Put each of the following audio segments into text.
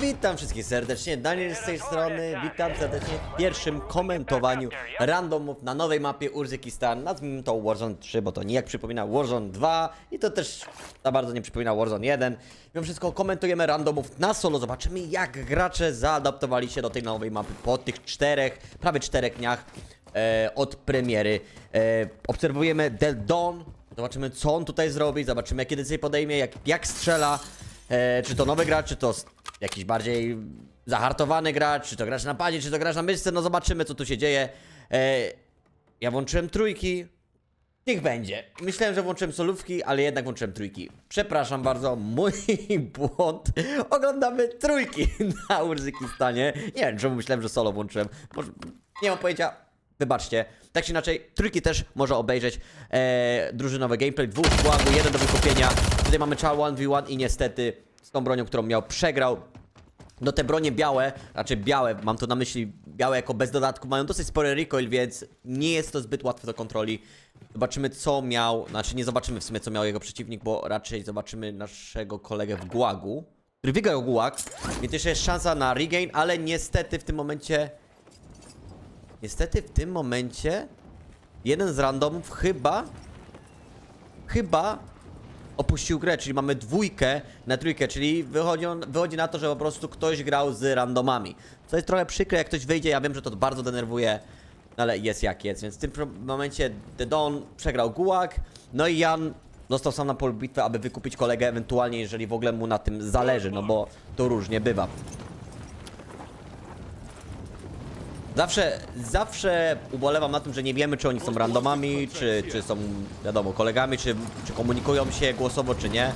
Witam wszystkich serdecznie, Daniel z tej strony, witam serdecznie w pierwszym komentowaniu randomów na nowej mapie Urzykistan, nazwijmy to Warzone 3, bo to nijak przypomina Warzone 2 i to też za bardzo nie przypomina Warzone 1. Mimo wszystko komentujemy randomów na solo, zobaczymy jak gracze zaadaptowali się do tej nowej mapy po tych czterech, prawie czterech dniach e, od premiery. E, obserwujemy Del Dawn, zobaczymy co on tutaj zrobi, zobaczymy jakie decyzje podejmie, jak, jak strzela. E, czy to nowy gracz, czy to jakiś bardziej zahartowany gracz, czy to gracz na padzie, czy to gracz na myszce, no zobaczymy co tu się dzieje. E, ja włączyłem trójki, niech będzie. Myślałem, że włączyłem solówki, ale jednak włączyłem trójki. Przepraszam bardzo, mój błąd. Oglądamy trójki na Urzykistanie. Nie wiem, czemu myślałem, że solo włączyłem. Może, nie mam pojęcia. Wybaczcie. Tak czy inaczej, trójki też może obejrzeć. E, drużynowy gameplay, dwóch składu, jeden do wykupienia. Tutaj mamy Char 1v1 i niestety z tą bronią, którą miał, przegrał. No te bronie białe, znaczy białe, mam tu na myśli białe jako bez dodatku, mają dosyć spory recoil, więc nie jest to zbyt łatwe do kontroli. Zobaczymy co miał, znaczy nie zobaczymy w sumie co miał jego przeciwnik, bo raczej zobaczymy naszego kolegę w Gułagu, który wygrał Gułag, więc jeszcze jest szansa na regain, ale niestety w tym momencie... Niestety w tym momencie jeden z randomów chyba... Chyba opuścił grę, czyli mamy dwójkę na trójkę, czyli wychodzi, on, wychodzi na to, że po prostu ktoś grał z randomami. Co jest trochę przykre, jak ktoś wyjdzie, ja wiem, że to bardzo denerwuje, no ale jest jak jest, więc w tym momencie The Don przegrał Gułag, no i Jan został sam na polu bitwy, aby wykupić kolegę, ewentualnie jeżeli w ogóle mu na tym zależy, no bo to różnie bywa. Zawsze, zawsze ubolewam na tym, że nie wiemy, czy oni są randomami, czy, czy są, wiadomo, kolegami, czy, czy komunikują się głosowo, czy nie.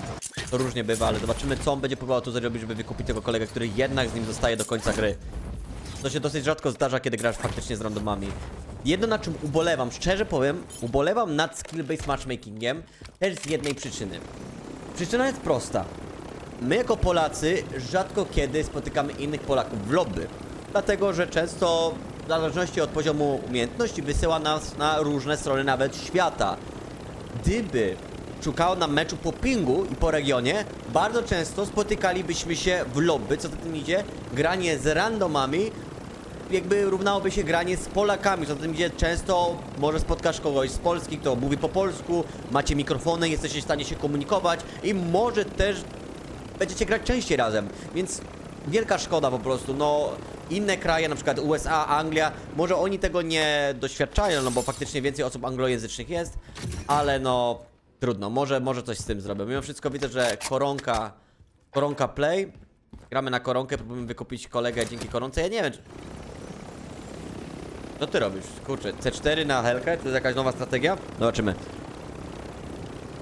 To różnie bywa, ale zobaczymy, co on będzie próbował tu zrobić, żeby wykupić tego kolegę, który jednak z nim zostaje do końca gry. To się dosyć rzadko zdarza, kiedy grasz faktycznie z randomami. Jedno na czym ubolewam, szczerze powiem, ubolewam nad skill-based matchmakingiem też z jednej przyczyny. Przyczyna jest prosta. My jako Polacy rzadko kiedy spotykamy innych Polaków w lobby. Dlatego, że często w zależności od poziomu umiejętności wysyła nas na różne strony nawet świata. Gdyby szukało nam meczu po pingu i po regionie, bardzo często spotykalibyśmy się w lobby, co za tym idzie, granie z randomami, jakby równałoby się granie z Polakami, co za tym idzie, często może spotkasz kogoś z Polski, kto mówi po polsku, macie mikrofony, jesteście w stanie się komunikować i może też będziecie grać częściej razem, więc wielka szkoda po prostu, no inne kraje, na przykład USA, Anglia, może oni tego nie doświadczają, no bo faktycznie więcej osób anglojęzycznych jest, ale no trudno, może, może coś z tym zrobią. Mimo wszystko widzę, że koronka, koronka play, gramy na koronkę, próbujemy wykupić kolegę dzięki koronce, ja nie wiem, czy... Co ty robisz? Kurczę, C4 na Helkę? To jest jakaś nowa strategia? Zobaczymy.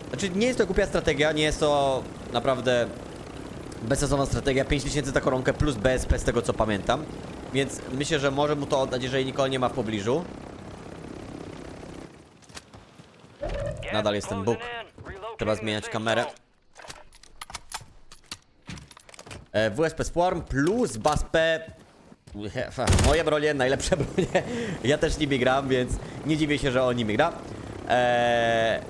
Znaczy, nie jest to głupia strategia, nie jest to naprawdę bezsensowna strategia. 5000 za koronkę plus BSP z tego co pamiętam. Więc myślę, że może mu to oddać, jeżeli nikogo nie ma w pobliżu. Nadal jest ten bóg. Trzeba zmieniać kamerę. E, WSP Swarm plus BASP. Moje bronie, najlepsze bronie. Ja też nimi gram, więc nie dziwię się, że on nimi gra. Eee,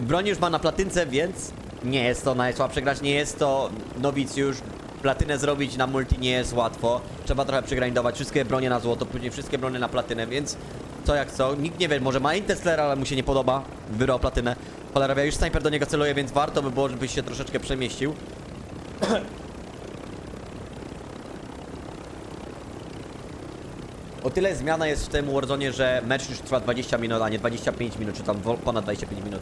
broń już ma na platynce, więc nie jest to najsłabszy gracz, nie jest to nowicjusz. Platynę zrobić na multi nie jest łatwo. Trzeba trochę przegrindować wszystkie bronie na złoto, później wszystkie bronie na platynę, więc co jak co. Nikt nie wie, może ma Interstellar, ale mu się nie podoba. Wybrał platynę. Cholera, ja już sniper do niego celuje, więc warto by było, żebyś się troszeczkę przemieścił. O tyle zmiana jest w tym Warzone, że mecz już trwa 20 minut, a nie 25 minut, czy tam ponad 25 minut.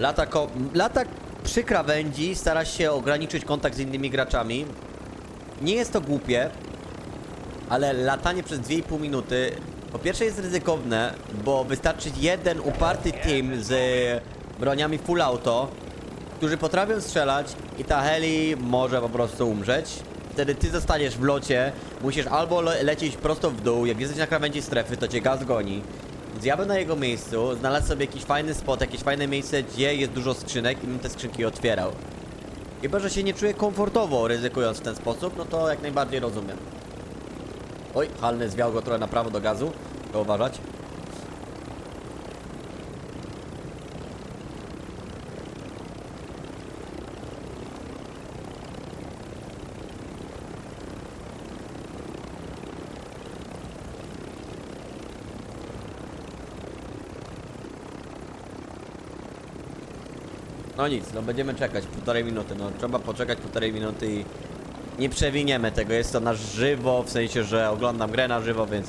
Lata, ko- lata przy krawędzi stara się ograniczyć kontakt z innymi graczami. Nie jest to głupie, ale latanie przez 2,5 minuty po pierwsze jest ryzykowne, bo wystarczy jeden uparty team z broniami full auto, którzy potrafią strzelać i ta heli może po prostu umrzeć. Wtedy ty zostaniesz w locie, musisz albo le lecieć prosto w dół, jak jesteś na krawędzi strefy, to cię gaz goni. Ja bym na jego miejscu znalazł sobie jakiś fajny spot, jakieś fajne miejsce, gdzie jest dużo skrzynek i bym te skrzynki otwierał. Chyba, że się nie czuję komfortowo ryzykując w ten sposób, no to jak najbardziej rozumiem. Oj, halny zwiał go trochę na prawo do gazu. To uważać. No nic, no będziemy czekać półtorej minuty, no trzeba poczekać półtorej minuty i nie przewiniemy tego, jest to na żywo, w sensie, że oglądam grę na żywo, więc...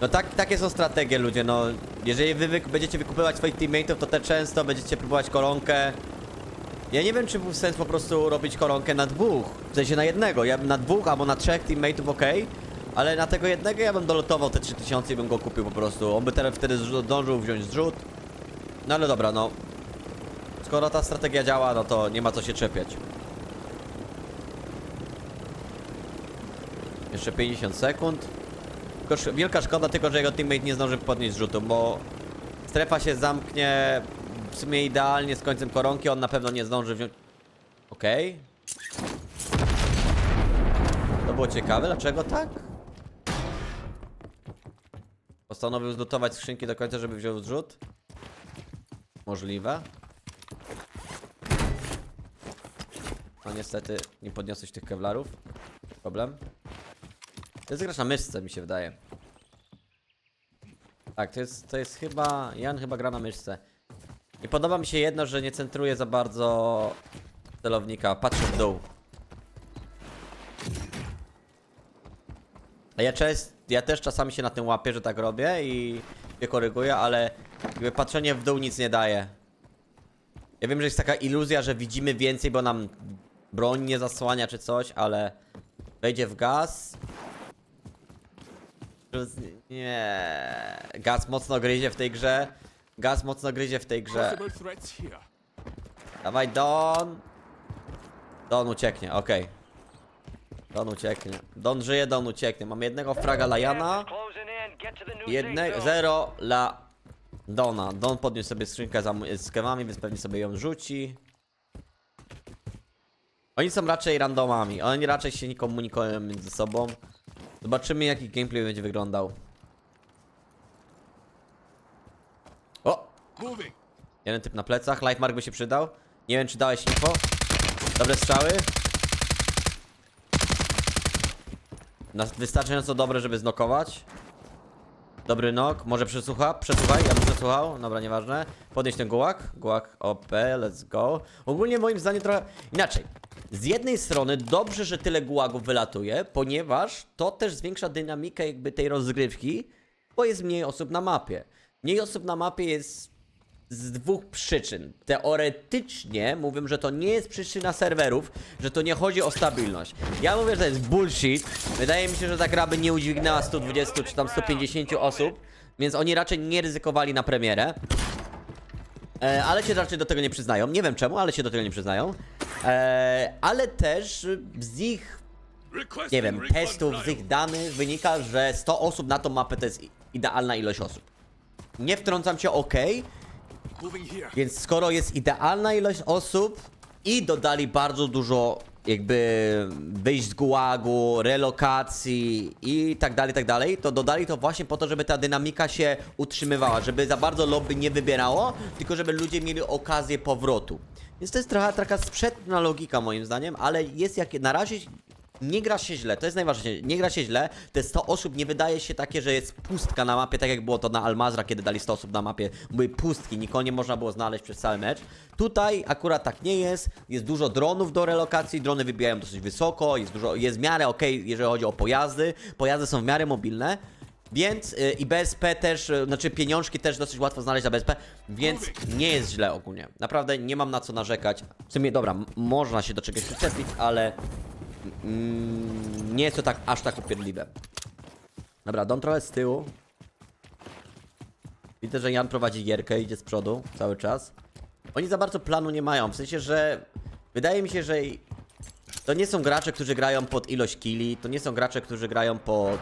No tak, takie są strategie ludzie, no jeżeli wy będziecie wykupywać swoich teammateów, to te często będziecie próbować koronkę. Ja nie wiem, czy był sens po prostu robić koronkę na dwóch, w sensie na jednego, ja bym na dwóch albo na trzech teammateów, okej, ale na tego jednego ja bym dolotował te 3000 i bym go kupił po prostu, on by teraz wtedy zdążył wziąć zrzut. No ale dobra, no, skoro ta strategia działa, no to nie ma co się czepiać. Jeszcze 50 sekund. Tylko wielka szkoda tylko, że jego teammate nie zdąży podnieść rzutu, bo strefa się zamknie w sumie idealnie z końcem koronki, on na pewno nie zdąży wziąć... Okej. To było ciekawe, dlaczego tak? Postanowił zlutować skrzynki do końca, żeby wziął zrzut? Możliwe. No niestety nie podniosłeś tych kevlarów. Problem. To jest gracz na myszce, mi się wydaje. Tak, to jest, to jest chyba... Jan chyba gra na myszce. Nie podoba mi się jedno, że nie centruje za bardzo celownika. Patrzę w dół. A ja, czes, ja też czasami się na tym łapię, że tak robię i się koryguję, ale jakby patrzenie w dół nic nie daje. Ja wiem, że jest taka iluzja, że widzimy więcej, bo nam broń nie zasłania czy coś, ale wejdzie w gaz. Nie. Gaz mocno gryzie w tej grze. Gaz mocno gryzie w tej grze. Dawaj Don. Don ucieknie, okej. Don ucieknie. Don żyje, Don ucieknie. Mam jednego fraga dla Jana. Jednego, zero dla Dona. Don podniósł sobie skrzynkę z kemami, więc pewnie sobie ją rzuci. Oni są raczej randomami. Oni raczej się nie komunikują między sobą. Zobaczymy jaki gameplay będzie wyglądał. O! Jeden typ na plecach. Lifemark by się przydał. Nie wiem czy dałeś info. Dobre strzały. Wystarczająco dobre, żeby znokować. Dobry nok. Może przesłucha? Przesłuchaj, ja bym przesłuchał. Dobra, nieważne. Podnieś ten gułak. Gułak OP, let's go. Ogólnie moim zdaniem trochę inaczej. Z jednej strony dobrze, że tyle gułagów wylatuje, ponieważ to też zwiększa dynamikę jakby tej rozgrywki, bo jest mniej osób na mapie. Mniej osób na mapie jest z dwóch przyczyn. Teoretycznie mówią, że to nie jest przyczyna serwerów, że to nie chodzi o stabilność. Ja mówię, że to jest bullshit. Wydaje mi się, że ta gra by nie udźwignęła 120 czy tam 150 osób, więc oni raczej nie ryzykowali na premierę. E, ale się raczej do tego nie przyznają. Nie wiem czemu, ale się do tego nie przyznają. E, ale też z ich nie wiem, testów, z ich danych wynika, że 100 osób na tą mapę to jest idealna ilość osób. Nie wtrącam się, ok, więc skoro jest idealna ilość osób i dodali bardzo dużo jakby wyjść z gułagu, relokacji i tak dalej, tak dalej, to dodali to właśnie po to, żeby ta dynamika się utrzymywała, żeby za bardzo lobby nie wybierało, tylko żeby ludzie mieli okazję powrotu. Więc to jest trochę taka sprzętna logika moim zdaniem, ale jest jak na razie nie gra się źle, to jest najważniejsze, nie gra się źle, te 100 osób nie wydaje się takie, że jest pustka na mapie, tak jak było to na Almazra, kiedy dali 100 osób na mapie, były pustki, nikogo nie można było znaleźć przez cały mecz. Tutaj akurat tak nie jest, jest dużo dronów do relokacji, drony wybijają dosyć wysoko, jest dużo, jest w miarę ok, jeżeli chodzi o pojazdy, pojazdy są w miarę mobilne, więc y, i BSP też, y, znaczy pieniążki też dosyć łatwo znaleźć za BSP, więc nie jest źle ogólnie. Naprawdę nie mam na co narzekać. W sumie dobra, można się do czegoś przyczepić, ale mm, nie jest to tak aż tak upierdliwe. Dobra, dom trochę z tyłu. Widzę, że Jan prowadzi gierkę, idzie z przodu cały czas. Oni za bardzo planu nie mają, w sensie, że wydaje mi się, że to nie są gracze, którzy grają pod ilość killi, to nie są gracze, którzy grają pod,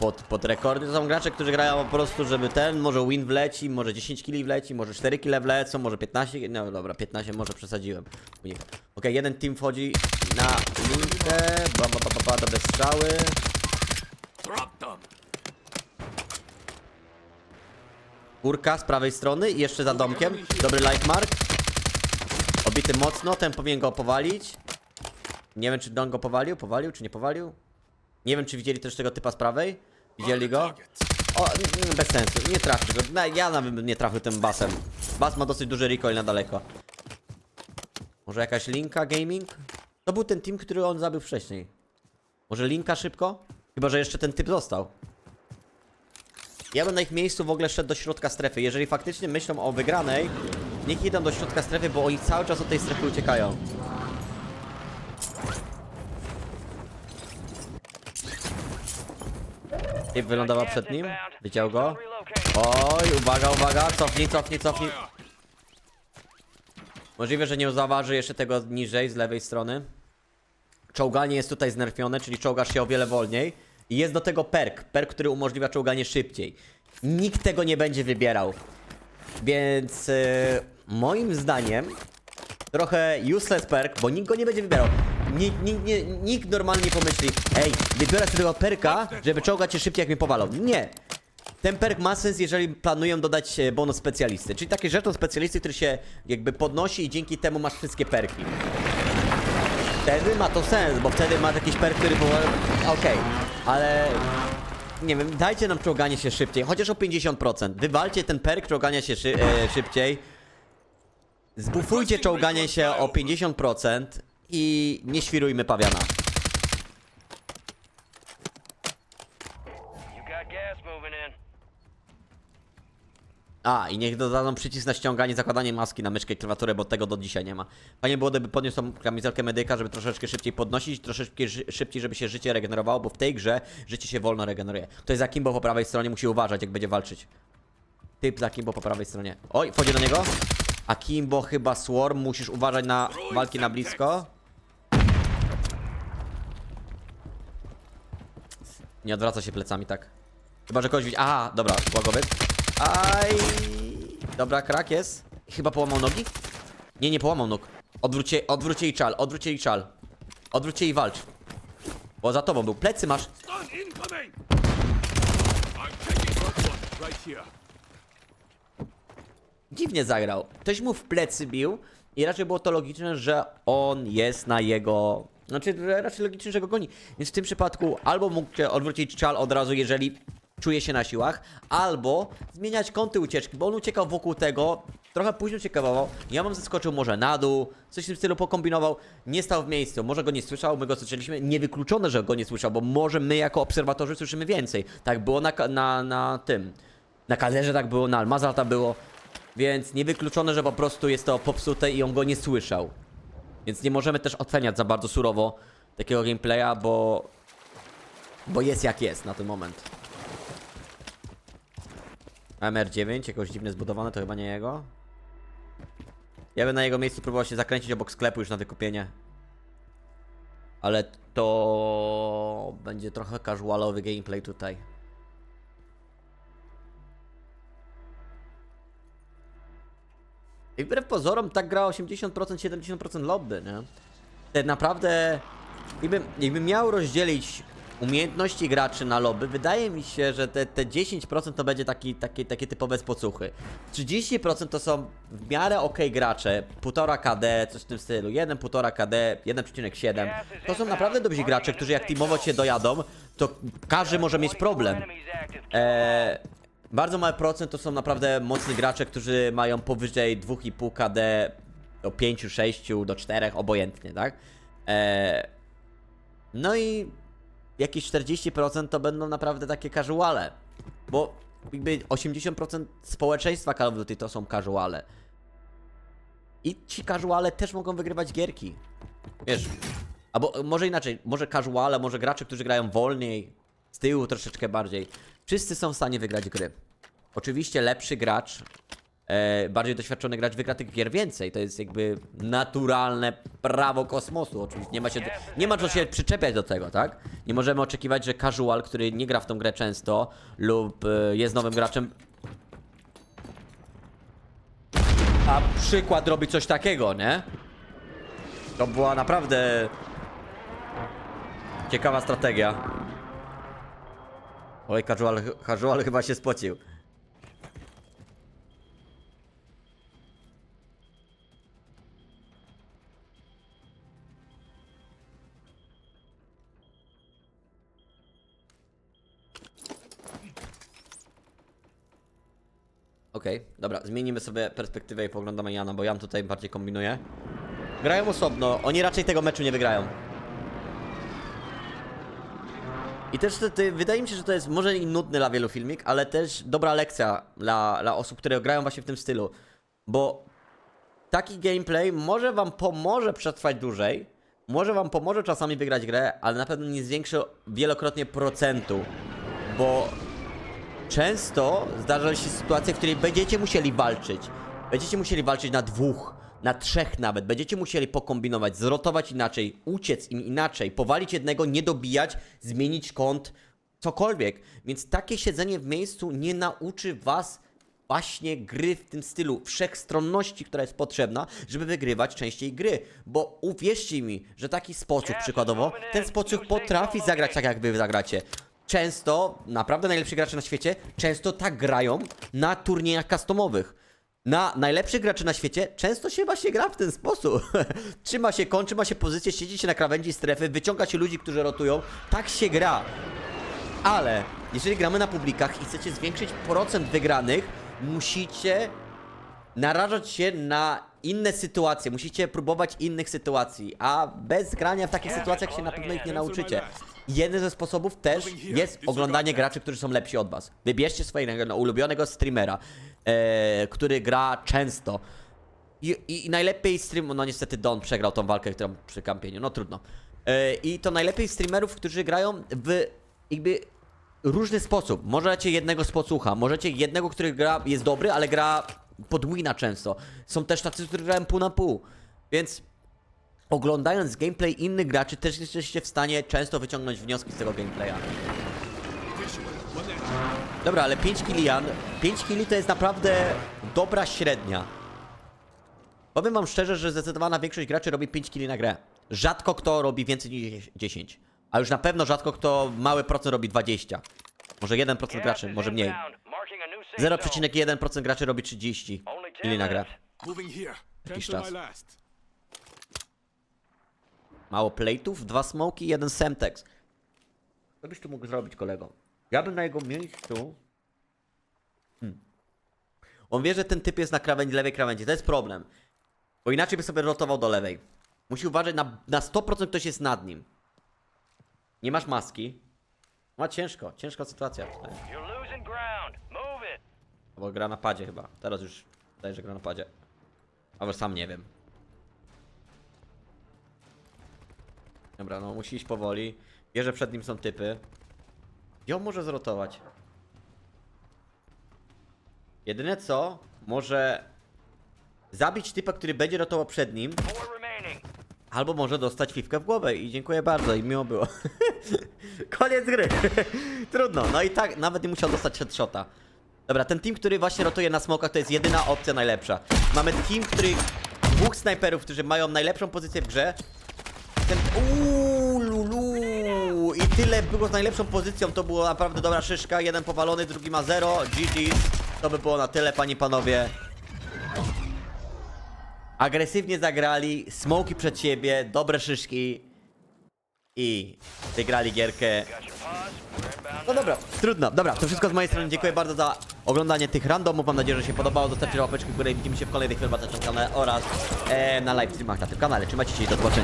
pod, pod rekordy, to są gracze, którzy grają po prostu, żeby ten, może win wleci, może 10 killi wleci, może 4 kile wlecą, może 15, no dobra, 15 może przesadziłem. Okej, okay, jeden team wchodzi na linkę, ba, ba, ba, ba, ba, dobre strzały. Górka z prawej strony i jeszcze za domkiem, dobry life mark. Obity mocno, ten powinien go powalić. Nie wiem, czy Don go powalił, powalił, czy nie powalił. Nie wiem, czy widzieli też tego typa z prawej. Widzieli go? O, bez sensu, nie trafił go. Ja nawet nie trafił tym basem. Bas ma dosyć duży recoil na daleko. Może jakaś Linka Gaming? To był ten team, który on zabił wcześniej. Może Linka szybko? Chyba, że jeszcze ten typ został. Ja bym na ich miejscu w ogóle szedł do środka strefy. Jeżeli faktycznie myślą o wygranej, niech idą do środka strefy, bo oni cały czas od tej strefy uciekają. Typ wylądował przed nim. Widział go. Oj, uwaga, uwaga, cofnij, cofnij, cofnij. Możliwe, że nie zauważy jeszcze tego niżej, z lewej strony. Czołganie jest tutaj znerfione, czyli czołgasz się o wiele wolniej. I jest do tego perk, perk, który umożliwia czołganie szybciej. Nikt tego nie będzie wybierał. Więc e, moim zdaniem trochę useless perk, bo nikt go nie będzie wybierał. Nikt, nikt, nie, nikt normalnie nie pomyśli, ej, wybiorę sobie tego perka, żeby czołgać się szybciej jak mnie powalą. Nie. Ten perk ma sens, jeżeli planują dodać e, bonus specjalisty, czyli takie żeton specjalisty, który się jakby podnosi i dzięki temu masz wszystkie perki. Wtedy ma to sens, bo wtedy masz jakiś perk, który powala... Okej, ale... Nie wiem, dajcie nam czołganie się szybciej, chociaż o 50%. Wywalcie ten perk czołgania się szy e, szybciej. Zbufujcie czołganie się o 50% i nie świrujmy pawiana. A, i niech dodadzą przycisk na ściąganie, zakładanie maski na myszkę i klawiaturę, bo tego do dzisiaj nie ma. Fajnie było, gdyby podniósł tą kamizelkę medyka, żeby troszeczkę szybciej podnosić, troszeczkę szybciej, żeby się życie regenerowało, bo w tej grze życie się wolno regeneruje. To jest za Kimbo po prawej stronie, musi uważać, jak będzie walczyć. Typ za Kimbo po prawej stronie. Oj, wchodzi do niego. A Kimbo chyba Swarm, musisz uważać na walki na blisko. Nie odwraca się plecami, tak. Chyba, że kogoś widzi. Aha, dobra, łagowiec. Aj. Dobra, krak jest. Chyba połamał nogi? Nie, nie połamał nóg. Odwróćcie, odwróćcie i czal, odwróćcie i czal. Odwróćcie i walcz. Bo za tobą był. Plecy masz. Dziwnie zagrał. Ktoś mu w plecy bił i raczej było to logiczne, że on jest na jego... Znaczy, raczej logiczne, że go goni. Więc w tym przypadku albo mógł odwrócić czal od razu, jeżeli czuje się na siłach, albo zmieniać kąty ucieczki, bo on uciekał wokół tego, trochę później uciekał, ja bym zeskoczył może na dół, coś w tym stylu pokombinował, nie stał w miejscu, może go nie słyszał, my go słyszeliśmy, niewykluczone, że go nie słyszał, bo może my jako obserwatorzy słyszymy więcej. Tak było na, na, na tym, na kalerze tak było, na Almazar tak było, więc niewykluczone, że po prostu jest to popsute i on go nie słyszał. Więc nie możemy też oceniać za bardzo surowo takiego gameplaya, bo... Bo jest jak jest na ten moment. MR9, jakoś dziwnie zbudowane, to chyba nie jego. Ja bym na jego miejscu próbował się zakręcić obok sklepu już na wykupienie. Ale to będzie trochę casualowy gameplay tutaj. I wbrew pozorom tak gra 80%, 70% lobby, nie? Tak naprawdę, jakbym, jakbym miał rozdzielić umiejętności graczy na lobby, wydaje mi się, że te, te 10% to będzie taki, taki, takie typowe spocuchy. 30% to są w miarę ok gracze, 1,5 KD, coś w tym stylu, 1,5 KD, 1,7. To są naprawdę dobrzy gracze, którzy jak teamowo się dojadą, to każdy może mieć problem. Eee, bardzo mały procent to są naprawdę mocni gracze, którzy mają powyżej 2,5 KD do 5, 6, do 4, obojętnie, tak? Eee, no i jakieś 40% to będą naprawdę takie casuale. Bo jakby 80% społeczeństwa Call of Duty to są casuale. I ci casuale też mogą wygrywać gierki. Wiesz, albo może inaczej, może casuale, może gracze, którzy grają wolniej, z tyłu troszeczkę bardziej. Wszyscy są w stanie wygrać gry. Oczywiście lepszy gracz, e, bardziej doświadczony gracz wygra tych gier więcej. To jest jakby naturalne prawo kosmosu. Oczywiście nie ma się, nie ma co się przyczepiać do tego, tak? Nie możemy oczekiwać, że casual, który nie gra w tą grę często lub e, jest nowym graczem, a przykład robi coś takiego, nie? To była naprawdę ciekawa strategia. Oj, casual, casual chyba się spocił. Zmienimy sobie perspektywę i poglądamy Jana, bo Jan tutaj bardziej kombinuje. Grają osobno, oni raczej tego meczu nie wygrają. I też te, wydaje mi się, że to jest może i nudny dla wielu filmik, ale też dobra lekcja dla, dla osób, które grają właśnie w tym stylu. Bo taki gameplay może wam pomoże przetrwać dłużej, może wam pomoże czasami wygrać grę, ale na pewno nie zwiększy wielokrotnie procentu. Bo często zdarza się sytuacja, w której będziecie musieli walczyć. Będziecie musieli walczyć na dwóch, na trzech nawet. Będziecie musieli pokombinować, zrotować inaczej, uciec im inaczej, powalić jednego, nie dobijać, zmienić kąt, cokolwiek. Więc takie siedzenie w miejscu nie nauczy was właśnie gry w tym stylu, wszechstronności, która jest potrzebna, żeby wygrywać częściej gry. Bo uwierzcie mi, że taki sposób przykładowo, ten sposób potrafi zagrać tak, jak wy zagracie. Często, naprawdę najlepsi gracze na świecie, często tak grają na turniejach customowych. Na najlepszych graczy na świecie często się właśnie gra w ten sposób. trzyma się koń, trzyma się pozycję, siedzi się na krawędzi strefy, wyciąga się ludzi, którzy rotują. Tak się gra. Ale jeżeli gramy na publikach i chcecie zwiększyć procent wygranych, musicie narażać się na inne sytuacje, musicie próbować innych sytuacji, a bez grania w takich sytuacjach się na pewno ich nie nauczycie. Jeden ze sposobów też jest oglądanie graczy, którzy są lepsi od was. Wybierzcie swojego no, ulubionego streamera, e, który gra często. I, i, I najlepiej stream... No niestety Don przegrał tą walkę, którą przy kampieniu, no trudno. E, I to najlepiej streamerów, którzy grają w jakby różny sposób. Możecie jednego z podsłucha, możecie jednego, który gra, jest dobry, ale gra podwójna często. Są też tacy, którzy grają pół na pół. Więc oglądając gameplay innych graczy też jesteście w stanie często wyciągnąć wnioski z tego gameplaya. Dobra, ale 5 killi Jan, 5 killi to jest naprawdę dobra średnia. Powiem wam szczerze, że zdecydowana większość graczy robi 5 killi na grę. Rzadko kto robi więcej niż 10. A już na pewno rzadko kto mały procent robi 20. Może 1% graczy, może mniej. 0,1% graczy robi 30 killi na grę. Jakiś czas. Mało plate'ów, dwa smoki, jeden semtex. Co byś tu mógł zrobić, kolego? Ja bym na jego miejscu... Hmm. On wie, że ten typ jest na krawędzi, lewej krawędzi. To jest problem. Bo inaczej by sobie rotował do lewej. Musi uważać, na, na 100% ktoś jest nad nim. Nie masz maski. Ma ciężko, ciężka sytuacja tutaj. Bo gra na padzie chyba. Teraz już wydaje, że gra na padzie. Albo sam nie wiem. Dobra, no musi iść powoli. Wie, że przed nim są typy. I on może zrotować. Jedyne co, może zabić typa, który będzie rotował przed nim, albo może dostać fifkę w głowę i dziękuję bardzo i miło było. Koniec gry. Trudno, no i tak nawet nie musiał dostać headshota. Dobra, ten team, który właśnie rotuje na smokach, to jest jedyna opcja najlepsza. Mamy team, który dwóch snajperów, którzy mają najlepszą pozycję w grze. Ten uuu, lulu. I tyle było z najlepszą pozycją, to była naprawdę dobra szyszka. Jeden powalony, drugi ma zero. GG. To by było na tyle, panie panowie. Agresywnie zagrali, smoki przed siebie, dobre szyszki i wygrali gierkę. No dobra, trudno. Dobra, to wszystko z mojej strony. Dziękuję bardzo za oglądanie tych randomów. Mam nadzieję, że się podobało. Zostawcie łapeczkę w górę i widzimy się w kolejnych filmach na oraz e, na live streamach na tym kanale. Trzymajcie się i do zobaczenia.